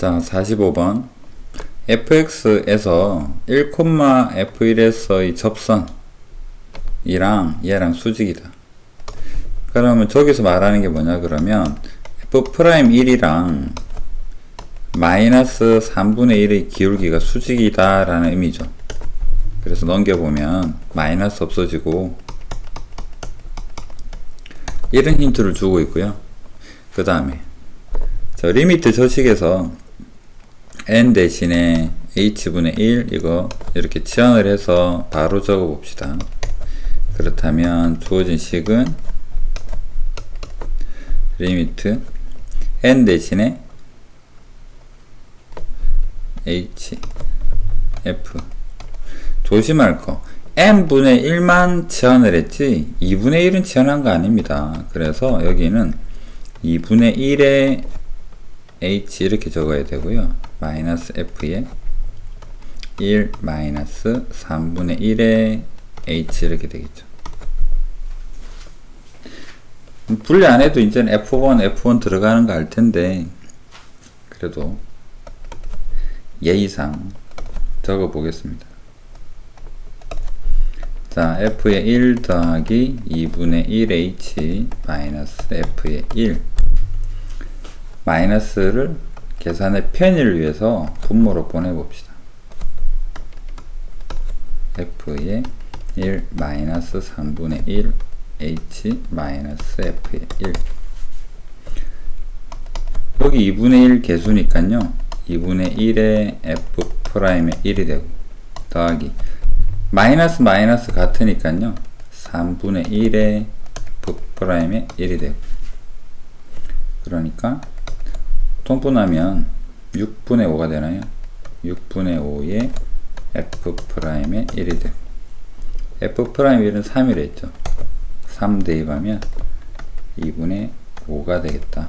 자, 45번. fx에서 1,f1에서의 접선이랑 얘랑 수직이다. 그러면 저기서 말하는 게 뭐냐 그러면 f'1이랑 마이너스 3분의 1의 기울기가 수직이다 라는 의미죠. 그래서 넘겨보면 마이너스 없어지고 이런 힌트를 주고 있고요. 그 다음에 저 리미트 저식에서 n 대신에 h분의 1 이거 이렇게 치환을 해서 바로 적어 봅시다. 그렇다면 주어진 식은 리미트 n 대신에 h f 조심할 거 n분의 1만 치환을 했지 2분의 1은 치환한 거 아닙니다. 그래서 여기는 2분의 1의 h 이렇게 적어야 되고요. 마이너스 f에 1 마이너스 3분의 1의 h 이렇게 되겠죠. 분리 안 해도 이제는 f1, f1 들어가는 거 알 텐데 그래도 예의상 적어 보겠습니다. 자, f의 1 더하기 2분의 1h 마이너스 f의 1 마이너스를 계산의 편의를 위해서 분모로 보내봅시다. f의 1 마이너스 3분의 1 h 마이너스 f의 1 여기 2분의 1 개수니까요. 2분의 1의 f 프라임의 1이 되고 더하기 마이너스 마이너스 같으니까요. 3분의 1의 f 프라임의 1이 되고 그러니까 통분하면 6분의 5가 되나요? 6분의 5의 f 프라임의 1이 되고 f 프라임 1은 3이라 했죠. 3 대입하면 2분의 5가 되겠다.